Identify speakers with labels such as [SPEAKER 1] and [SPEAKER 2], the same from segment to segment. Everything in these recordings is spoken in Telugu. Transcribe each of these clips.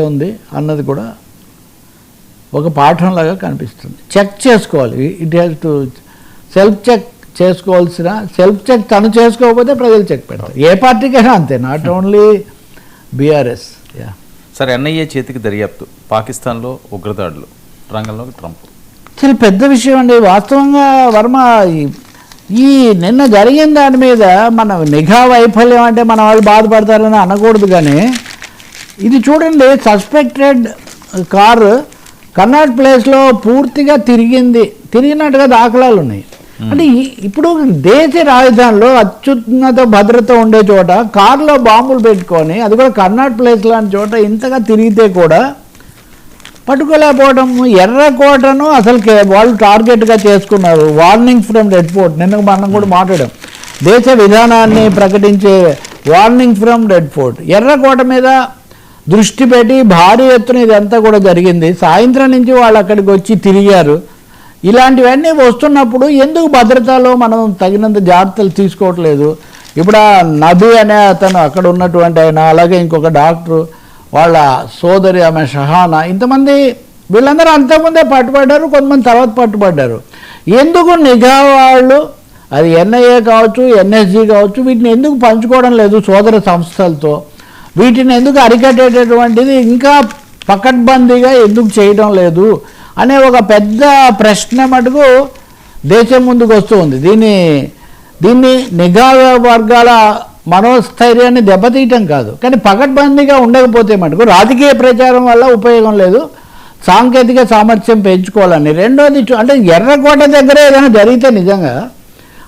[SPEAKER 1] ఉంది అన్నది కూడా ఒక పాఠంలాగా కనిపిస్తుంది. చెక్ చేసుకోవాలి. It has to self check చేసుకోవాల్సిన సెల్ఫ్ చెక్ తను చేసుకోకపోతే ప్రజలు చెక్ పెడతారు. ఏ పార్టీకైనా అంతే నాట్ ఓన్లీ బీఆర్ఎస్ యా
[SPEAKER 2] సరే ఎన్ఐఏ చేతికి దర్యాప్తు. పాకిస్తాన్లో ఉగ్రదాడులు రంగంలోకి ట్రంప్.
[SPEAKER 1] చాలా పెద్ద విషయం అండి వాస్తవంగా వర్మ ఈ- ఈ నిన్న జరిగిన దాని మీద మన నిఘా వైఫల్యం అంటే మన వాళ్ళు బాధపడతారని అనకూడదు కానీ ఇది చూడండి సస్పెక్టెడ్ కారు కర్నాట్ ప్లేస్లో పూర్తిగా తిరిగింది. తిరిగినట్టుగా దాఖలాలు ఉన్నాయి. అంటే ఇప్పుడు దేశ రాజధానిలో అత్యున్నత భద్రత ఉండే చోట కారులో బాంబులు పెట్టుకొని అది కూడా కర్నాట్ ప్లేస్ లాంటి చోట ఇంతగా తిరిగితే కూడా పట్టుకోలేకపోవడం ఎర్రకోటను అసలు కే- వాళ్ళు టార్గెట్గా చేసుకున్నారు. వార్నింగ్ ఫ్రమ్ రెడ్ ఫోర్ట్ నిన్న మనం కూడా మాట్లాడాం. దేశ విధానాన్ని ప్రకటించే వార్నింగ్ ఫ్రమ్ రెడ్ ఫోర్ట్ ఎర్రకోట మీద దృష్టి పెట్టి భారీ ఎత్తున ఇదంతా కూడా జరిగింది. సాయంత్రం నుంచి వాళ్ళు అక్కడికి వచ్చి తిరిగారు. ఇలాంటివన్నీ వస్తున్నప్పుడు ఎందుకు భద్రతలో మనం తగినంత జాగ్రత్తలు తీసుకోవట్లేదు? ఇప్పుడు ఆ నబీ అనే అతను అక్కడ ఉన్నటువంటి ఆయన అలాగే ఇంకొక డాక్టరు వాళ్ళ సోదరి ఆమె షహానా ఇంతమంది వీళ్ళందరూ అంతకుముందే పట్టుబడ్డారు కొంతమంది తర్వాత పట్టుబడ్డారు. ఎందుకు నిఘా వాళ్ళు అది ఎన్ఐఏ కావచ్చు ఎన్ఎస్జి కావచ్చు వీటిని ఎందుకు పంచుకోవడం లేదు సోదర సంస్థలతో? వీటిని ఎందుకు అరికట్టేటటువంటిది ఇంకా పకడ్బందీగా ఎందుకు చేయడం లేదు అనే ఒక పెద్ద ప్రశ్న మటుకు దేశం ముందుకు వస్తూ ఉంది. దీన్ని దీన్ని నిఘా వర్గాల మనోస్థైర్యాన్ని దెబ్బతీయటం కాదు. కానీ పకడ్బందీగా ఉండకపోతే మటుకు రాజకీయ ప్రచారం వల్ల ఉపయోగం లేదు. సాంకేతిక సామర్థ్యం పెంచుకోవాలని. రెండోది చూ- అంటే ఎర్రకోట దగ్గర ఏదైనా జరిగితే నిజంగా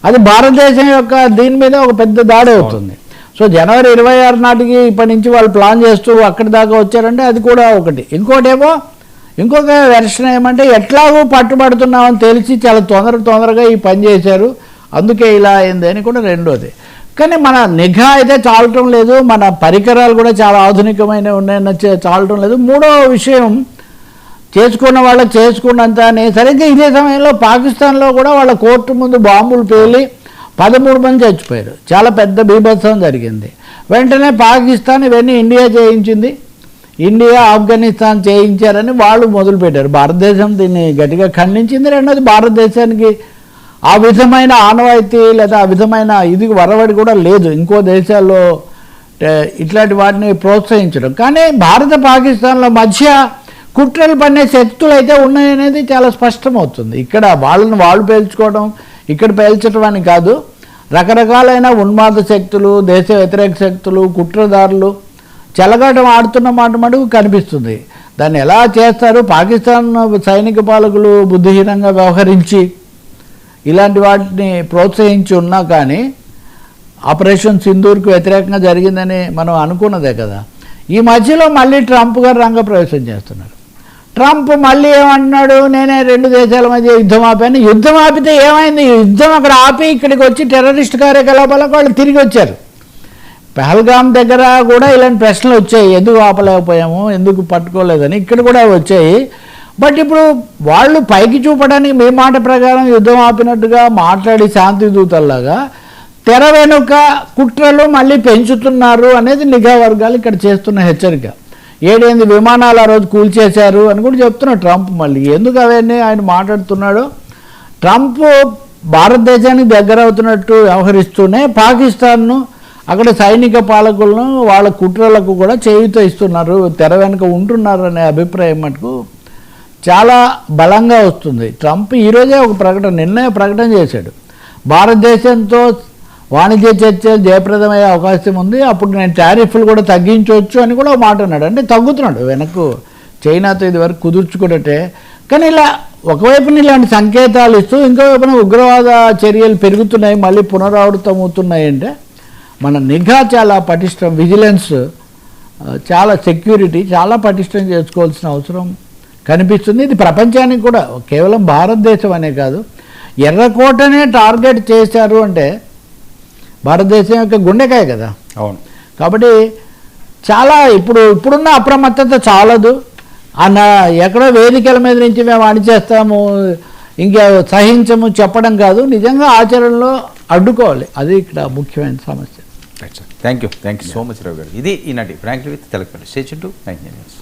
[SPEAKER 1] అది భారతదేశం యొక్క దీని మీద ఒక పెద్ద దాడి అవుతుంది. సో జనవరి ఇరవై ఆరు నాటికి ఇప్పటి నుంచి వాళ్ళు ప్లాన్ చేస్తూ అక్కడి దాకా వచ్చారంటే అది కూడా ఒకటి. ఇంకోటేమో ఇంకొక వెర్షన్ ఏమంటే ఎట్లాగో పట్టుబడుతున్నామని తెలిసి చాలా తొందర తొందరగా ఈ పని చేశారు. అందుకే ఇలా అయింది అని కూడా రెండోది. కానీ మన నిఘా అయితే చాలటం లేదు మన పరికరాలు కూడా చాలా ఆధునికమైన ఉన్నాయని చాలటం లేదు. మూడో విషయం చేసుకున్న వాళ్ళకి చేసుకున్నంత అని సరిగ్గా ఇదే సమయంలో పాకిస్తాన్లో కూడా వాళ్ళ కోర్టు ముందు బాంబులు పేలి పదమూడు మంది చచ్చిపోయారు. చాలా పెద్ద బీభత్సం జరిగింది. వెంటనే పాకిస్తాన్ ఇవన్నీ ఇండియా చేయించింది. ఇండియా ఆఫ్ఘనిస్తాన్ చేయించారని వాళ్ళు మొదలుపెట్టారు. భారతదేశం దీన్ని గట్టిగా ఖండించింది. రెండోది భారతదేశానికి ఆ విధమైన ఆనవాయితీ లేదా ఆ విధమైన ఇది వరవడి కూడా లేదు. ఇంకో దేశాల్లో ఇట్లాంటి వాటిని ప్రోత్సహించడం. కానీ భారత పాకిస్తాన్ల మధ్య కుట్రలు పన్నే శక్తులు అయితే ఉన్నాయనేది చాలా స్పష్టమవుతుంది. ఇక్కడ వాళ్ళని వాళ్ళు పేల్చుకోవడం ఇక్కడ పేల్చడం కాదు రకరకాలైన ఉన్మాద శక్తులు దేశ వ్యతిరేక శక్తులు కుట్రదారులు చెలగాటం ఆడుతున్న మాట మటుకు కనిపిస్తుంది. దాన్ని ఎలా చేస్తారు? పాకిస్తాన్ సైనిక పాలకులు బుద్ధిహీనంగా వ్యవహరించి ఇలాంటి వాటిని ప్రోత్సహించి ఉన్నా కానీ ఆపరేషన్ సింధూర్కు వ్యతిరేకంగా జరిగిందని మనం అనుకున్నదే కదా. ఈ మధ్యలో మళ్ళీ ట్రంప్ గారు రంగప్రవేశం చేస్తున్నారు. ట్రంప్ మళ్ళీ ఏమంటున్నాడు నేనే రెండు దేశాల మధ్య యుద్ధం ఆపాను. యుద్ధం ఆపితే ఏమైంది? యుద్ధం అక్కడ ఆపి ఇక్కడికి వచ్చి టెర్రరిస్ట్ కార్యకలాపాలకు వాళ్ళు తిరిగి వచ్చారు. పహల్గామ్ దగ్గర కూడా ఇలాంటి ప్రశ్నలు వచ్చాయి. ఎందుకు ఆపలేకపోయాము? ఎందుకు పట్టుకోలేదని ఇక్కడ కూడా వచ్చాయి. బట్ ఇప్పుడు వాళ్ళు పైకి చూపడానికి మీ మాట ప్రకారం యుద్ధం ఆపినట్టుగా మాట్లాడి శాంతి దూతల్లాగా తెర వెనుక కుట్రలు మళ్ళీ పెంచుతున్నారు అనేది నిఘా వర్గాలు ఇక్కడ చేస్తున్న హెచ్చరిక. ఏడేంది విమానాలు ఆ రోజు కూల్చేశారు అని కూడా చెప్తున్నాడు ట్రంప్ మళ్ళీ. ఎందుకు అవన్నీ ఆయన మాట్లాడుతున్నాడు? ట్రంప్ భారతదేశానికి దగ్గర అవుతున్నట్టు వ్యవహరిస్తూనే పాకిస్తాన్ను అక్కడ సైనిక పాలకులను వాళ్ళ కుట్రలకు కూడా చేయుత ఇస్తున్నారు తెర వెనుక ఉంటున్నారు అనే అభిప్రాయం మటుకు చాలా బలంగా వస్తుంది. ట్రంప్ ఈరోజే ఒక ప్రకటన నిన్నే ప్రకటన చేశాడు. భారతదేశంతో వాణిజ్య చర్చలు జయప్రదమయ్యే అవకాశం ఉంది. అప్పుడు నేను టారిఫ్లు కూడా తగ్గించవచ్చు అని కూడా ఒక మాట అన్నాడు. అంటే తగ్గుతున్నాడు. వెనక్కు చైనాతో ఇది వరకు కుదుర్చుకున్నట్టే. కానీ ఇలా ఒకవైపున ఇలాంటి సంకేతాలు ఇస్తూ ఇంకో వైపున ఉగ్రవాద చర్యలు పెరుగుతున్నాయి మళ్ళీ పునరావృతం అవుతున్నాయి అంటే మన నిఘా చాలా పటిష్టం విజిలెన్స్ చాలా సెక్యూరిటీ చాలా పటిష్టం చేసుకోవాల్సిన అవసరం కనిపిస్తుంది. ఇది ప్రపంచానికి కూడా కేవలం భారతదేశం అనే కాదు ఎర్రకోటనే టార్గెట్ చేశారు అంటే భారతదేశం యొక్క గుండెకాయ కదా.
[SPEAKER 2] అవును.
[SPEAKER 1] కాబట్టి చాలా ఇప్పుడు ఇప్పుడున్న అప్రమత్తత చాలదు. అన్న ఎక్కడో వేదికల మీద నుంచి మేము అణిచేస్తాము ఇంకా సహించము చెప్పడం కాదు. నిజంగా ఆచరణలో అడ్డుకోవాలి. అది ఇక్కడ ముఖ్యమైన సమస్య.
[SPEAKER 2] Thank you thank you so much Rao garu. ఇది ఈనాటి frankly with Telakapalli station two nine news